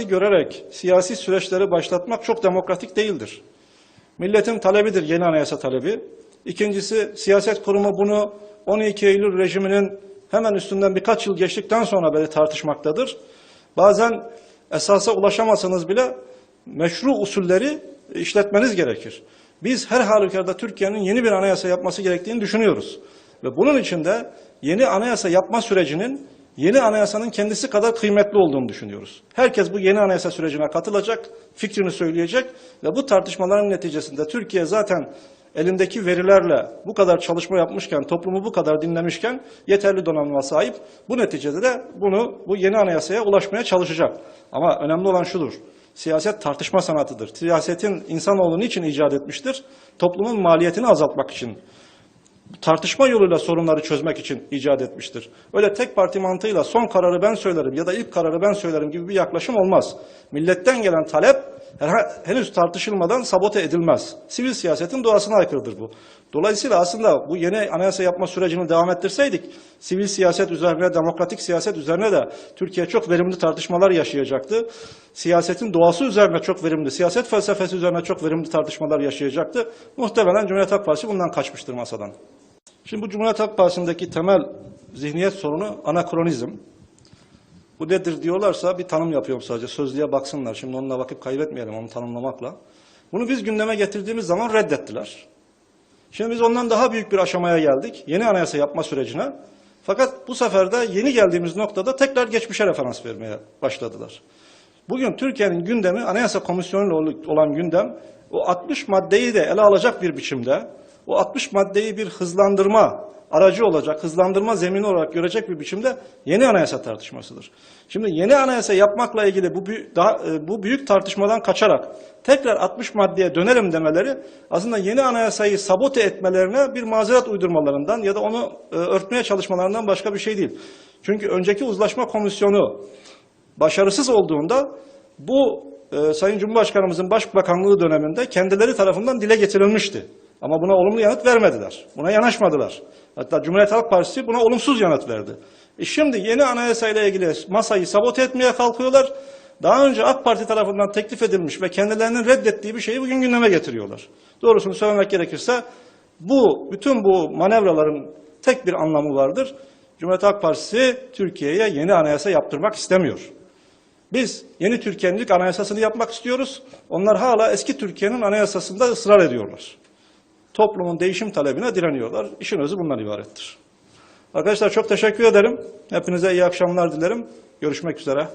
görerek siyasi süreçleri başlatmak çok demokratik değildir. Milletin talebidir yeni anayasa talebi. İkincisi siyaset kurumu bunu 12 Eylül rejiminin hemen üstünden birkaç yıl geçtikten sonra beri tartışmaktadır. Bazen esasa ulaşamasanız bile meşru usulleri işletmeniz gerekir. Biz her halükarda Türkiye'nin yeni bir anayasa yapması gerektiğini düşünüyoruz. Ve bunun için de yeni anayasa yapma sürecinin yeni anayasanın kendisi kadar kıymetli olduğunu düşünüyoruz. Herkes bu yeni anayasa sürecine katılacak, fikrini söyleyecek ve bu tartışmaların neticesinde Türkiye zaten elindeki verilerle bu kadar çalışma yapmışken, toplumu bu kadar dinlemişken yeterli donanıma sahip. Bu neticede de bunu bu yeni anayasaya ulaşmaya çalışacak. Ama önemli olan şudur. Siyaset tartışma sanatıdır. Siyasetin insanoğlu niçin icat etmiştir? Toplumun maliyetini azaltmak için tartışma yoluyla sorunları çözmek için icat etmiştir. Öyle tek parti mantığıyla son kararı ben söylerim ya da ilk kararı ben söylerim gibi bir yaklaşım olmaz. Milletten gelen talep henüz tartışılmadan sabote edilmez. Sivil siyasetin doğasına aykırıdır bu. Dolayısıyla aslında bu yeni anayasa yapma sürecini devam ettirseydik, sivil siyaset üzerine, demokratik siyaset üzerine de Türkiye çok verimli tartışmalar yaşayacaktı. Siyasetin doğası üzerine çok verimli, siyaset felsefesi üzerine çok verimli tartışmalar yaşayacaktı. Muhtemelen Cumhuriyet Halk Partisi bundan kaçmıştır masadan. Şimdi bu Cumhuriyet Halk Partisi'ndeki temel zihniyet sorunu anakronizm. Bu nedir diyorlarsa bir tanım yapıyorum sadece. Sözlüğe baksınlar. Şimdi onunla vakit kaybetmeyelim onu tanımlamakla. Bunu biz gündeme getirdiğimiz zaman reddettiler. Şimdi biz ondan daha büyük bir aşamaya geldik. Yeni anayasa yapma sürecine. Fakat bu sefer de yeni geldiğimiz noktada tekrar geçmişe referans vermeye başladılar. Bugün Türkiye'nin gündemi Anayasa Komisyonu ile olan gündem o 60 maddeyi de ele alacak bir biçimde o 60 maddeyi bir hızlandırma aracı olacak, hızlandırma zemini olarak görecek bir biçimde yeni anayasa tartışmasıdır. Şimdi yeni anayasa yapmakla ilgili bu, daha, e, bu büyük tartışmadan kaçarak tekrar 60 maddeye dönelim demeleri aslında yeni anayasayı sabote etmelerine bir mazeret uydurmalarından ya da onu e, örtmeye çalışmalarından başka bir şey değil. Çünkü önceki uzlaşma komisyonu başarısız olduğunda bu e, Sayın Cumhurbaşkanımızın Başbakanlığı döneminde kendileri tarafından dile getirilmişti. Ama buna olumlu yanıt vermediler. Buna yanaşmadılar. Hatta Cumhuriyet Halk Partisi buna olumsuz yanıt verdi. E şimdi yeni anayasayla ilgili masayı sabote etmeye kalkıyorlar. Daha önce AK Parti tarafından teklif edilmiş ve kendilerinin reddettiği bir şeyi bugün gündeme getiriyorlar. Doğrusunu söylemek gerekirse bu bütün bu manevraların tek bir anlamı vardır. Cumhuriyet Halk Partisi Türkiye'ye yeni anayasa yaptırmak istemiyor. Biz yeni Türkiye'nin anayasasını yapmak istiyoruz. Onlar hala eski Türkiye'nin anayasasında ısrar ediyorlar. Toplumun değişim talebine direniyorlar. İşin özü bundan ibarettir. Arkadaşlar çok teşekkür ederim. Hepinize iyi akşamlar dilerim. Görüşmek üzere.